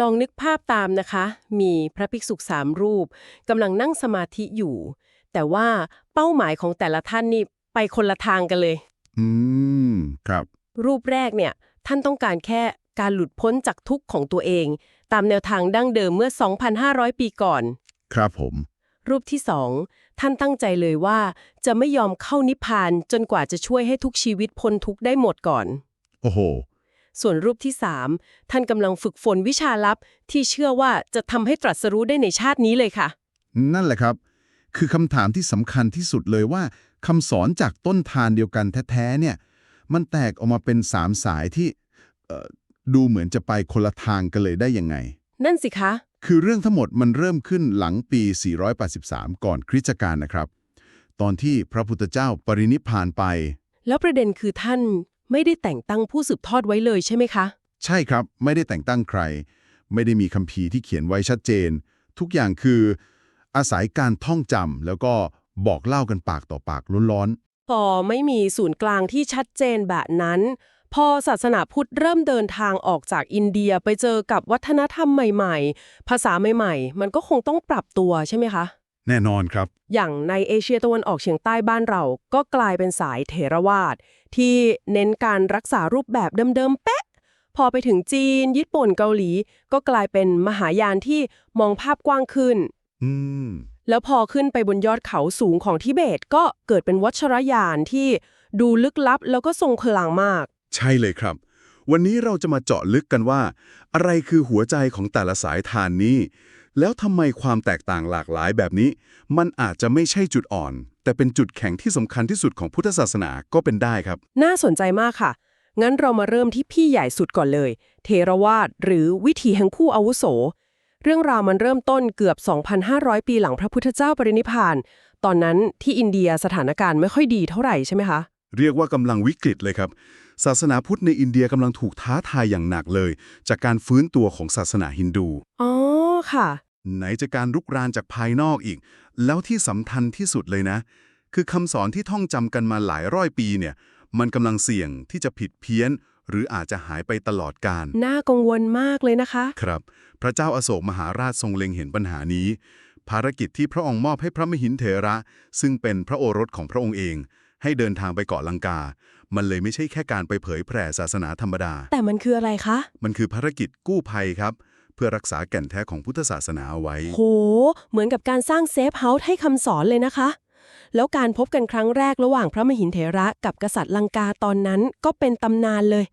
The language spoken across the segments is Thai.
ลองนึกภาพตามนะคะ มีพระภิกษุสามรูปกำลังนั่งสมาธิอยู่ แต่ว่าเป้าหมายของแต่ละท่านนี่ไปคนละทางกันเลย อืม ครับ รูปแรกเนี่ย ท่านต้องการแค่การหลุดพ้นจากทุกข์ของตัวเอง ตามแนวทางดั้งเดิมเมื่อ 2,500 ปีก่อน ครับผม รูปที่สองท่านตั้งใจเลยว่าจะไม่ยอมเข้านิพพานจนกว่าจะช่วยให้ทุกชีวิตพ้นทุกข์ได้หมดก่อน โอ้โห ส่วนรูปที่สามท่านกำลังฝึกฝนวิชาลับ ที่เชื่อว่าจะทำให้ตรัสรู้ได้ในชาตินี้เลยค่ะ นั่นแหละครับ คือคำถามที่สำคัญที่สุดเลยว่าคำสอนจากต้นทานเดียวกันแท้ๆเนี่ย มันแตกออกมาเป็นสามสายที่เอ่อดูเหมือนจะไปคนละทางกันเลยได้ยังไง นั่นสิคะ คือเรื่องทั้งหมดมันเริ่มขึ้นหลังปี 483 ก่อนคริสตกาลนะครับ ตอนที่พระพุทธเจ้าปรินิพพานไป แล้วประเด็นคือท่าน ไม่ได้แต่งตั้งผู้สืบทอดไว้เลยใช่ไหมคะ ใช่ครับ ไม่ได้แต่งตั้งใคร ไม่ได้มีคัมภีร์ที่เขียนไว้ชัดเจน ทุกอย่างคือ อาศัยการท่องจำแล้วก็บอกเล่ากันปากต่อปากล้นพอไม่มีศูนย์กลางที่ชัดเจนแบบนั้น พอศาสนาพุทธเริ่มเดินทางออกจากอินเดียไปเจอกับวัฒนธรรมใหม่ ๆ ภาษาใหม่ ๆ มันก็คงต้องปรับตัวใช่ไหมคะๆ แน่นอนครับ อย่างในเอเชียตะวันออกเฉียงใต้บ้านเราก็กลายเป็นสายเถรวาท ที่เน้นการรักษารูปแบบเดิมๆเป๊ะ พอไปถึงจีน ญี่ปุ่นเกาหลี ก็กลายเป็นมหายานที่มองภาพกว้างขึ้น อืม แล้วพอขึ้นไปบนยอดเขาสูงของทิเบตก็เกิดเป็นวัชรยานที่ดูลึกลับแล้วก็ทรงพลังมาก ใช่เลยครับ วันนี้เราจะมาเจาะลึกกันว่า อะไรคือหัวใจของแต่ละสายทานนี้ แล้วทำไมความแตกต่างหลากหลายแบบนี้ มันอาจจะไม่ใช่จุดอ่อน แต่เป็นจุดแข็งที่สำคัญที่สุดของพุทธศาสนาก็เป็นได้ครับ น่าสนใจมากค่ะ งั้นเรามาเริ่มที่พี่ใหญ่สุดก่อนเลย เทรวาสหรือวิถีแห่งผู้อาวุโส เรื่องราวมันเริ่มต้นเกือบ 2,500 ปีหลังพระพุทธเจ้าปรินิพพานตอนนั้นที่อินเดียสถานการณ์ไม่ค่อยดีเท่าไหร่ใช่ไหมคะเรียกว่ากำลังวิกฤตเลยครับ ศาสนาพุทธในอินเดียกำลังถูกท้าทายอย่างหนักเลย จากการฟื้นตัวของศาสนาฮินดู อ๋อ ค่ะ ไหนจะการรุกรานจากภายนอกอีก แล้วที่สำคัญที่สุดเลยนะ คือคำสอนที่ท่องจำกันมาหลายร้อยปีเนี่ย มันกำลังเสี่ยงที่จะผิดเพี้ยน หรืออาจจะหายไปตลอดกาลน่ากังวลมากเลยนะคะ ครับ พระเจ้าอาโศกมหาราชทรงเล็งเห็นปัญหานี้ ภารกิจที่พระองค์มอบให้พระมหินเถระ ซึ่งเป็นพระโอรสของพระองค์เอง ให้เดินทางไปเกาะลังกามันเลยไม่ใช่แค่การไปเผยแผ่ศาสนาธรรมดา แต่มันคืออะไรคะ มันคือภารกิจกู้ภัยครับเพื่อรักษาแก่นแท้ของพุทธศาสนาเอาไว้ โห เหมือนกับการสร้างเซฟเฮาส์ให้คำสอนเลยนะคะ แล้วการพบกันครั้งแรกระหว่างพระมหินเถระกับกษัตริย์ลังกาตอนนั้นก็เป็นตำนานเลย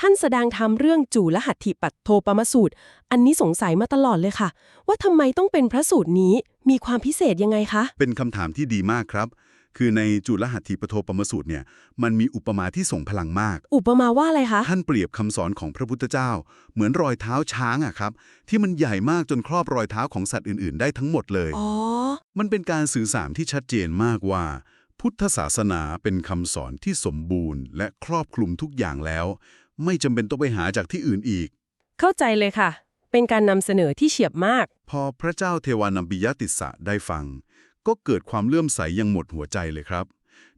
ท่านแสดงธรรมเรื่องจูลหัตถิปัตโทปมสูตร อันนี้สงสัยมาตลอดเลยค่ะ ว่าทำไมต้องเป็นพระสูตรนี้มีความพิเศษยังไงคะ เป็นคำถามที่ดีมากครับ คือในจุลหัตถีปโทปมสูตรเนี่ยมันมีอุปมาที่ส่งพลังมาก อุปมาว่าอะไรคะ ท่านเปรียบคำสอนของพระพุทธเจ้า เหมือนรอยเท้าช้างอะครับ ที่มันใหญ่มากจนครอบรอยเท้าของสัตว์อื่น ๆ ได้ทั้งหมดเลย อ๋อ มันเป็นการสื่อสารที่ชัดเจนมากว่า พุทธศาสนาเป็นคำสอนที่สมบูรณ์ และครอบคลุมทุกอย่างแล้ว ไม่จำเป็นต้องไปหาจากที่อื่นอีก เข้าใจเลยค่ะ เป็นการนำเสนอที่เฉียบมาก พอพระเจ้าเทวานัมปิยติสสะได้ฟัง ก็เกิดความเลื่อมใสอยังหมดหัวใจเลยครับ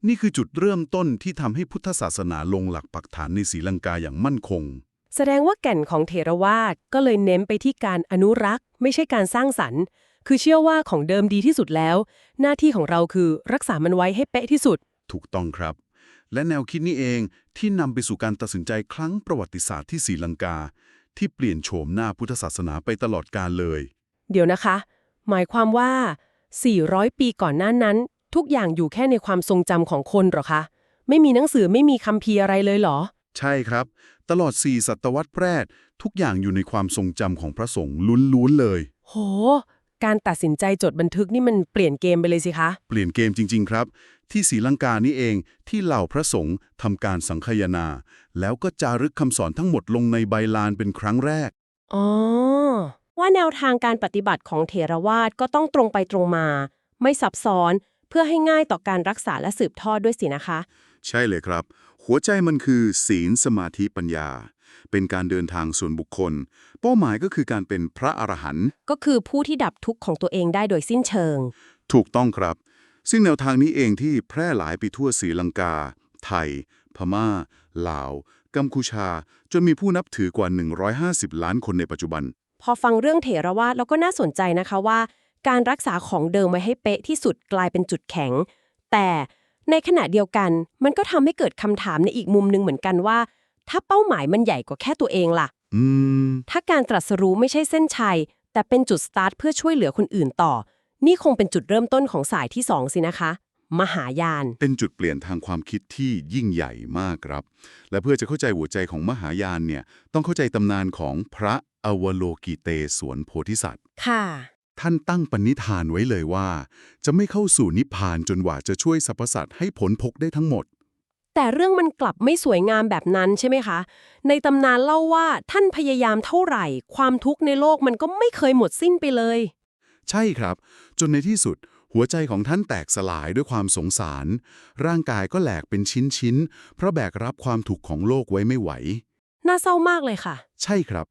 นี่คือจุดเริ่มต้นที่ทำให้พุทธศาสนาลงหลักปักฐานในศรีลังกาอย่างมั่นคง แสดงว่าแก่นของเถรวาทก็เลยเน้นไปที่การอนุรักษ์ ไม่ใช่การสร้างสรรค์ คือเชื่อว่าของเดิมดีที่สุดแล้ว หน้าที่ของเราคือรักษามันไว้ให้เป๊ะที่สุด ถูกต้องครับ และแนวคิดนี้เองที่นำไปสู่การตัดสินใจครั้งประวัติศาสตร์ที่ศรีลังกา ที่เปลี่ยนโฉมหน้าพุทธศาสนาไปตลอดกาลเลย เดี๋ยวนะคะ หมายความว่า 400 ปีก่อนหน้านั้น ทุกอย่างอยู่แค่ในความทรงจำของคนเหรอคะ ไม่มีหนังสือไม่มีคัมภีร์อะไรเลยเหรอ ใช่ครับ ตลอด 4 ศตวรรษแรก ทุกอย่างอยู่ในความทรงจำของพระสงฆ์ล้วนๆเลย โห การตัดสินใจจดบันทึกนี่มันเปลี่ยนเกมไปเลยสิคะ เปลี่ยนเกมจริง ๆ ครับ ที่ศรีลังกานี่เองที่เหล่าพระสงฆ์ทำการสังคายนา แล้วก็จารึกคำสอนทั้งหมดลงในใบลานเป็นครั้งแรก อ๋อ ว่าแนวทางการปฏิบัติของเถรวาทก็ต้องตรงไปตรงมา ไม่ซับซ้อนเพื่อให้ง่ายต่อการรักษาและสืบทอดด้วยสินะคะ ใช่เลยครับ หัวใจมันคือ ศีลสมาธิปัญญา เป็นการเดินทางส่วนบุคคล เป้าหมายก็คือการเป็นพระอรหันต์ก็คือผู้ที่ดับทุกข์ของตัวเองได้โดยสิ้นเชิง ถูกต้องครับ ซึ่งแนวทางนี้เองที่แพร่หลายไปทั่วศรีลังกา ไทย พม่า ลาว กัมพูชา จนมีผู้นับถือกว่า 150 ล้านคนในปัจจุบัน พพอฟังเรื่องเถรวาทแล้วก็น่าสนใจนะคะว่า การรักษาของเดิมไว้ให้เป๊ะที่สุดกลายเป็นจุดแข็ง แต่ในขณะเดียวกัน มันก็ทำให้เกิดคำถามในอีกมุมหนึ่งเหมือนกันว่า ถ้าเป้าหมายมันใหญ่กว่าแค่ตัวเองล่ะอืมถ้าการตรัสรู้ไม่ใช่เส้นชัย แต่เป็นจุดสตาร์ทเพื่อช่วยเหลือคนอื่นต่อ นี่คงเป็นจุดเริ่มต้นของสายที่สองสินะคะ มหายาน เป็นจุดเปลี่ยนทางความคิดที่ยิ่งใหญ่มากครับ และเพื่อจะเข้าใจหัวใจของมหายานเนี่ยต้องเข้าใจตำนานของพระ อวโลกิเตสวนโพธิสัตว์ ค่ะ ท่านตั้งปณิธานไว้เลยว่า จะไม่เข้าสู่นิพพานจนกว่าจะช่วยสรรพสัตว์ให้ผลพกได้ทั้งหมด แต่เรื่องมันกลับไม่สวยงามแบบนั้นใช่ไหมคะ ในตำนานเล่าว่าท่านพยายามเท่าไหร่ ความทุกข์ในโลกมันก็ไม่เคยหมดสิ้นไปเลย ใช่ครับ จนในที่สุด หัวใจของท่านแตกสลายด้วยความสงสาร ร่างกายก็แหลกเป็นชิ้นๆเพราะแบกรับความทุกข์ของโลกไว้ไม่ไหว น่าเศร้ามากเลยค่ะ ใช่ครับ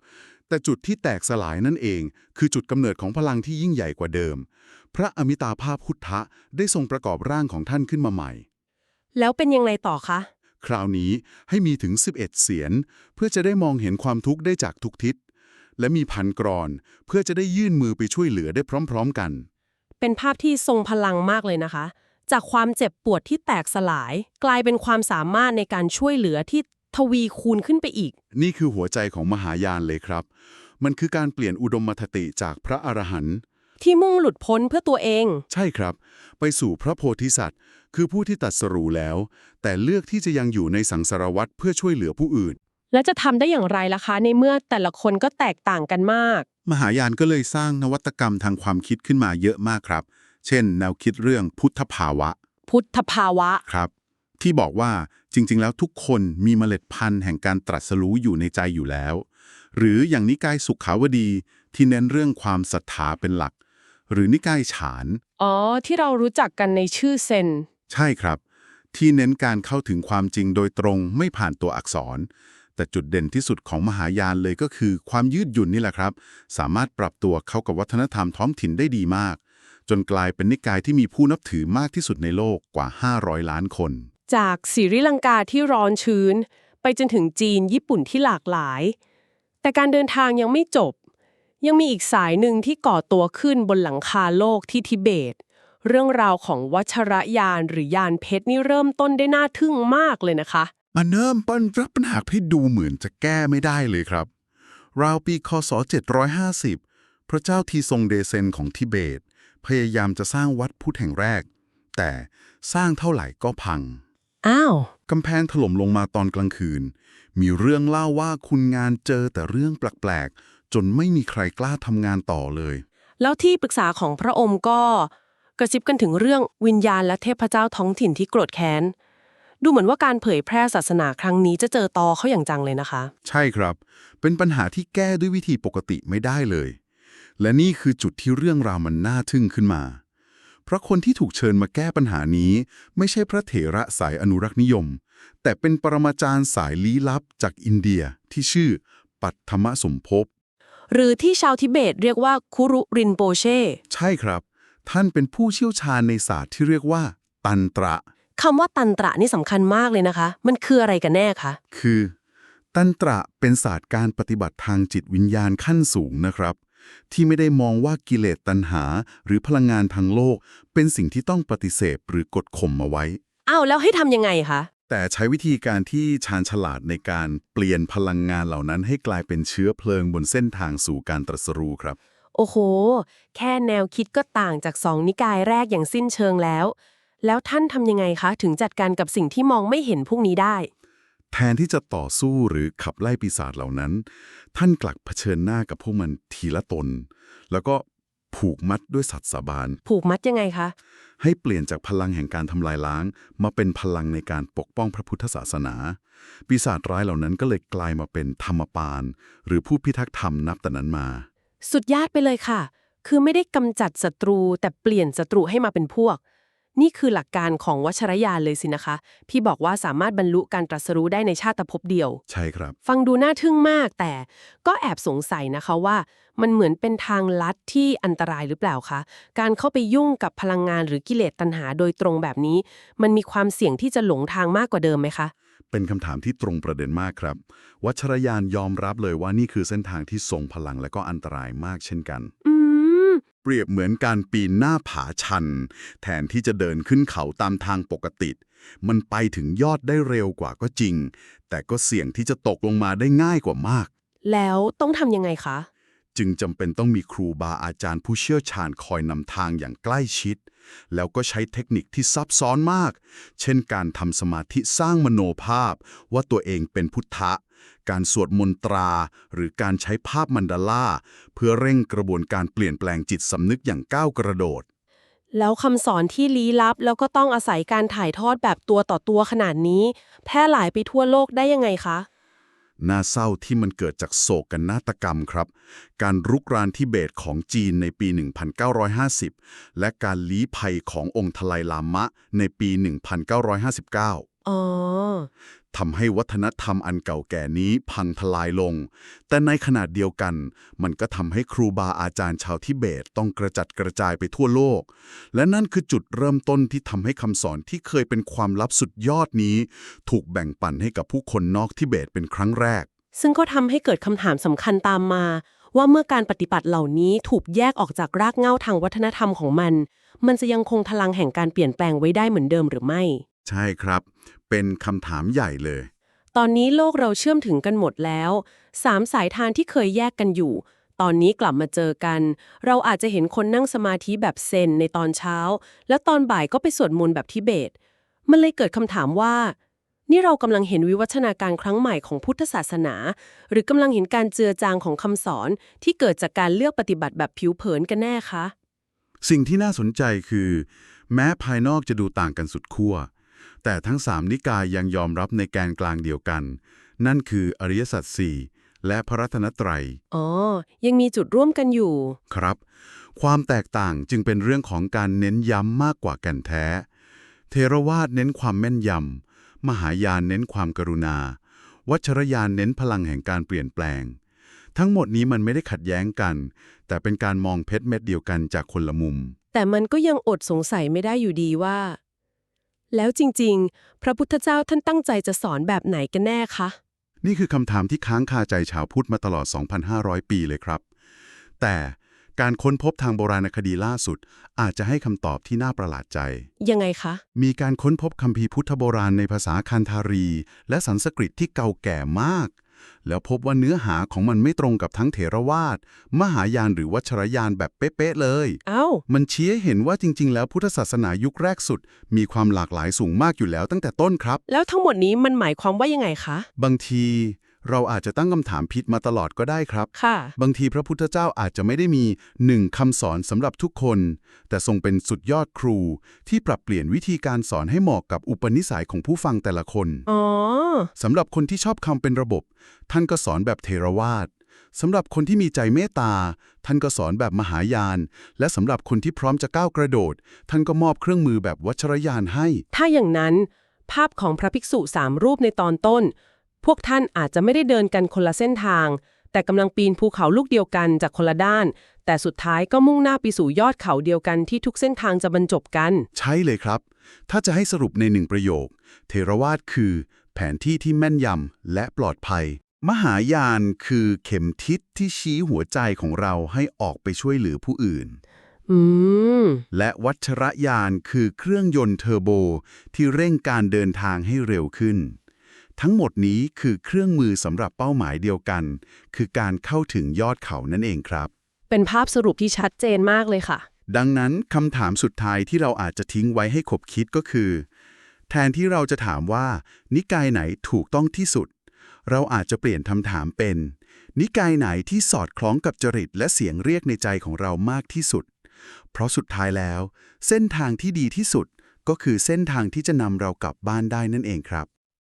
แต่จุดที่แตกสลายนั่นเอง คือจุดกำเนิดของพลังที่ยิ่งใหญ่กว่าเดิม พระอมิตาภาพพุทธะได้ทรงประกอบร่างของท่านขึ้นมาใหม่ แล้วเป็นยังไงต่อคะ คราวนี้ให้มีถึง 11 เสียน เพื่อจะได้มองเห็นความทุกข์ได้จากทุกทิศ และมีพันกรอน เพื่อจะได้ยื่นมือไปช่วยเหลือได้พร้อม ๆ กัน เป็นภาพที่ทรงพลังมากเลยนะคะ จากความเจ็บปวดที่แตกสลาย กลายเป็นความสามารถในการช่วยเหลือที่ ทวีคูณขึ้นไปอีก นี่คือหัวใจของมหายานเลยครับ มันคือการเปลี่ยนอุดมมคติจากพระอรหันต์ที่มุ่งหลุดพ้นเพื่อตัวเอง ใช่ครับ ไปสู่พระโพธิสัตว์ คือผู้ที่ตรัดสรู้แล้ว แต่เลือกที่จะยังอยู่ในสังสารวัฏเพื่อช่วยเหลือผู้อื่น และจะทำได้อย่างไรล่ะคะ ในเมื่อแต่ละคนก็แตกต่างกันมาก มหายานก็เลยสร้างนวัตกรรมทางความคิดขึ้นมาเยอะมากครับ เช่น แนวคิดเรื่องพุทธภาวะ พุทธภาวะ ครับ ที่บอกว่า จริงๆ แล้วทุกคนมีเมล็ดพันธุ์แห่งการตรัสรู้อยู่ในใจอยู่แล้ว หรืออย่างนิกายสุขาวดีที่เน้นเรื่องความศรัทธาเป็นหลัก หรือนิกายฉาน อ๋อ ที่เรารู้จักกันในชื่อเซน ใช่ครับ ที่เน้นการเข้าถึงความจริงโดยตรงไม่ผ่านตัวอักษร แต่จุดเด่นที่สุดของมหายานเลยก็คือ ความยืดหยุ่นนี่แหละครับ สามารถปรับตัวเข้ากับวัฒนธรรมท้องถิ่นได้ดีมาก จนกลายเป็นนิกายที่มีผู้นับถือมากที่สุดในโลกกว่า 500 ล้านคน จากศรีลังกาที่ร้อนชื้น ไปจนถึงจีนญี่ปุ่นที่หลากหลาย แต่การเดินทางยังไม่จบ ยังมีอีกสายหนึ่งที่ก่อตัวขึ้นบนหลังคาโลกที่ทิเบต เรื่องราวของวัชรยานหรือยานเพชรนี่เริ่มต้นได้น่าทึ่งมากเลยนะคะ มันเริ่มต้นรับปัญหาที่ดูเหมือนจะแก้ไม่ได้เลยครับ ราวปีคศ 750 พระเจ้าทีทรงเดเซนของทิเบต พยายามจะสร้างวัดพุทธแห่งแรก แต่สร้างเท่าไหร่ก็พัง อ้าว กำแพงถล่มลงมาตอนกลางคืน มีเรื่องเล่าว่าคุณงานเจอแต่เรื่องแปลกๆ จนไม่มีใครกล้าทำงานต่อเลย แล้วที่ปรึกษาของพระองค์ก็กระซิบกันถึงเรื่องวิญญาณและเทพเจ้าท้องถิ่นที่โกรธแค้น ดูเหมือนว่าการเผยแพร่ศาสนาครั้งนี้จะเจอตอเขาอย่างจังเลยนะคะ ใช่ครับ เป็นปัญหาที่แก้ด้วยวิธีปกติไม่ได้เลย และนี่คือจุดที่เรื่องราวมันน่าทึ่งขึ้นมา เพราะคนที่ถูกเชิญมาแก้ปัญหานี้ ไม่ใช่พระเถระสายอนุรักษ์นิยม แต่เป็นปรมาจารย์สายลี้ลับจากอินเดียที่ชื่อ ปัทธมสมภพหรือที่ชาวทิเบตเรียกว่าคุรุรินโปเช่ ใช่ครับ ท่านเป็นผู้เชี่ยวชาญในศาสตร์ที่เรียกว่า ตันตระคำว่าตันตระนี่สำคัญมากเลยนะคะ มันคืออะไรกันแน่คะ คือ ตันตระเป็นศาสตร์การปฏิบัติทางจิตวิญญาณขั้นสูงนะครับ ที่ไม่ได้มองว่ากิเลสตัณหา หรือพลังงานทางโลก เป็นสิ่งที่ต้องปฏิเสธหรือกดข่มเอาไว้ อ้าวแล้วให้ทำยังไงคะ แต่ใช้วิธีการที่ชาญฉลาดในการเปลี่ยนพลังงานเหล่านั้นให้กลายเป็นเชื้อเพลิงบนเส้นทางสู่การตรัสรู้ครับ โอ้โห แค่แนวคิดก็ต่างจากสองนิกายแรกอย่างสิ้นเชิงแล้ว แล้วท่านทำยังไงคะ ถึงจัดการกับสิ่งที่มองไม่เห็นพวกนี้ได้ แทนที่จะต่อสู้หรือขับไล่ปีศาจเหล่านั้น ท่านกลับเผชิญหน้ากับพวกมันทีละตน แล้วก็ผูกมัดด้วยสัตว์สาบาน ผูกมัดยังไงคะ ให้เปลี่ยนจากพลังแห่งการทำลายล้าง มาเป็นพลังในการปกป้องพระพุทธศาสนา ปีศาจร้ายเหล่านั้นก็เลยกลายมาเป็นธรรมปาน หรือผู้พิทักษ์ธรรมนับแต่นั้นมา สุดยอดไปเลยค่ะ คือไม่ได้กำจัดศัตรูแต่เปลี่ยนศัตรูให้มาเป็นพวก นี่คือหลักการของวัชรยานเลยสินะคะ พี่บอกว่าสามารถบรรลุการตรัสรู้ได้ในชาติภพเดียว ใช่ครับ ฟังดูน่าทึ่งมากแต่ก็แอบสงสัยนะคะว่า มันเหมือนเป็นทางลัดที่อันตรายหรือเปล่าคะการเข้าไปยุ่งกับพลังงานหรือกิเลสตัณหาโดยตรงแบบนี้ มันมีความเสี่ยงที่จะหลงทางมากกว่าเดิมไหมคะเป็นคำถามที่ตรงประเด็นมากครับ วัชรยานยอมรับเลยว่านี่คือเส้นทางที่ทรงพลังและก็อันตรายมากเช่นกันอืม เปรียบเหมือนการปีนหน้าผาชัน แทนที่จะเดินขึ้นเขาตามทางปกติ มันไปถึงยอดได้เร็วกว่าก็จริง แต่ก็เสี่ยงที่จะตกลงมาได้ง่ายกว่ามาก แล้วต้องทำยังไงคะ จึงจำเป็นต้องมีครูบาอาจารย์ผู้เชี่ยวชาญคอยนำทางอย่างใกล้ชิด แล้วก็ใช้เทคนิคที่ซับซ้อนมาก เช่นการทำสมาธิสร้างมโนภาพว่าตัวเองเป็นพุทธะ การสวดมนตรา หรือการใช้ภาพมันดาล่าเพื่อเร่งกระบวนการเปลี่ยนแปลงจิตสำนึกอย่างก้าวกระโดด แล้วคำสอนที่ลี้ลับแล้วก็ต้องอาศัยการถ่ายทอดแบบตัวต่อตัวขนาดนี้ แพร่หลายไปทั่วโลกได้ยังไงคะน่าเศร้าที่มันเกิดจากโศกนาฏกรรมครับ การรุกรานทิเบตของจีนในปี 1950 และการลี้ภัยขององค์ทไลลามะในปี 1959 อ๋อ ทำให้วัฒนธรรมอันเก่าแก่นี้พังทลายลง แต่ในขณะเดียวกัน มันก็ทำให้ครูบาอาจารย์ชาวทิเบตต้องกระจัดกระจายไปทั่วโลก และนั่นคือจุดเริ่มต้นที่ทำให้คำสอนที่เคยเป็นความลับสุดยอดนี้ ถูกแบ่งปันให้กับผู้คนนอกทิเบตเป็นครั้งแรก ซึ่งก็ทำให้เกิดคำถามสำคัญตามมา ว่าเมื่อการปฏิบัติเหล่านี้ถูกแยกออกจากรากเหง้าทางวัฒนธรรมของมัน มันจะยังคงพลังแห่งการเปลี่ยนแปลงไว้ได้เหมือนเดิมหรือไม่ ใช่ครับ เป็นคำถามใหญ่เลย ตอนนี้โลกเราเชื่อมถึงกันหมดแล้วสามสายทานที่เคยแยกกันอยู่ ตอนนี้กลับมาเจอกัน เราอาจจะเห็นคนนั่งสมาธิแบบเซนในตอนเช้า แล้วตอนบ่ายก็ไปสวดมนต์แบบทิเบต มันเลยเกิดคำถามว่า นี่เรากำลังเห็นวิวัฒนาการครั้งใหม่ของพุทธศาสนา หรือกำลังเห็นการเจือจางของคำสอนที่เกิดจากการเลือกปฏิบัติแบบผิวเผินกันแน่คะ สิ่งที่น่าสนใจคือ แม้ภายนอกจะดูต่างกันสุดขั้ว แต่ทั้งสามนิกายยังยอมรับในแกนกลางเดียวกัน นั่นคืออริยสัจสี่และพระรัตนตรัย อ๋อ ยังมีจุดร่วมกันอยู่ ครับ ความแตกต่างจึงเป็นเรื่องของการเน้นย้ำมากกว่าแก่นแท้ เทรวาสเน้นความแม่นยำ มหายานเน้นความกรุณา วัชรยานเน้นพลังแห่งการเปลี่ยนแปลง ทั้งหมดนี้มันไม่ได้ขัดแย้งกัน แต่เป็นการมองเพชรเม็ดเดียวกันจากคนละมุม แต่มันก็ยังอดสงสัยไม่ได้อยู่ดีว่า แล้วจริงๆ พระพุทธเจ้าท่านตั้งใจจะสอนแบบไหนกันแน่คะ นี่คือคำถามที่ค้างคาใจชาวพุทธมาตลอด 2,500 ปีเลยครับ แต่การค้นพบทางโบราณคดีล่าสุด อาจจะให้คำตอบที่น่าประหลาดใจ ยังไงคะ มีการค้นพบคัมภีร์พุทธโบราณในภาษาคันธารี และสันสกฤตที่เก่าแก่มาก แล้วพบว่าเนื้อหาของมันไม่ตรงกับทั้งเถรวาท มหายานหรือวัชรยานแบบเป๊ะๆเลย เอ้า มันชี้ให้เห็นว่าจริง ๆ แล้วพุทธศาสนายุคแรกสุด มีความหลากหลายสูงมากอยู่แล้วตั้งแต่ต้นครับ แล้วทั้งหมดนี้มันหมายความว่ายังไงคะ บางที เราอาจจะตั้งคำถามผิดมาตลอดก็ได้ครับ ค่ะ บางทีพระพุทธเจ้าอาจจะไม่ได้มีหนึ่งคำสอนสำหรับทุกคน แต่ทรงเป็นสุดยอดครู ที่ปรับเปลี่ยนวิธีการสอนให้เหมาะกับอุปนิสัยของผู้ฟังแต่ละคน อ๋อ สำหรับคนที่ชอบคำเป็นระบบ ท่านก็สอนแบบเทรวาสสำหรับคนที่มีใจเมตตา ท่านก็สอนแบบมหายาน และสำหรับคนที่พร้อมจะก้าวกระโดด ท่านก็มอบเครื่องมือแบบวัชรยานให้ ถ้าอย่างนั้น ภาพของพระภิกษุสามรูปในตอนต้น พวกท่านอาจจะไม่ได้เดินกันคนละเส้นทาง แต่กำลังปีนภูเขาลูกเดียวกันจากคนละด้าน แต่สุดท้ายก็มุ่งหน้าไปสู่ยอดเขาเดียวกันที่ทุกเส้นทางจะบรรจบกัน ใช่เลยครับ ถ้าจะให้สรุปในหนึ่งประโยค เทรวาสคือ แผนที่ที่แม่นยำและปลอดภัย มหายานคือเข็มทิศที่ชี้หัวใจของเราให้ออกไปช่วยเหลือผู้อื่นอืม และวัชรยานคือเครื่องยนต์เทอร์โบที่เร่งการเดินทางให้เร็วขึ้น ทั้งหมดนี้คือเครื่องมือสำหรับเป้าหมายเดียวกัน คือการเข้าถึงยอดเขานั่นเองครับ เป็นภาพสรุปที่ชัดเจนมากเลยค่ะ ดังนั้นคำถามสุดท้ายที่เราอาจจะทิ้งไว้ให้ขบคิดก็คือ แทนที่เราจะถามว่า นิกายไหนถูกต้องที่สุด เราอาจจะเปลี่ยนคำถามเป็น นิกายไหนที่สอดคล้องกับจริตและเสียงเรียกในใจของเรามากที่สุด เพราะสุดท้ายแล้ว เส้นทางที่ดีที่สุดก็คือเส้นทางที่จะนำเรากลับบ้านได้นั่นเองครับ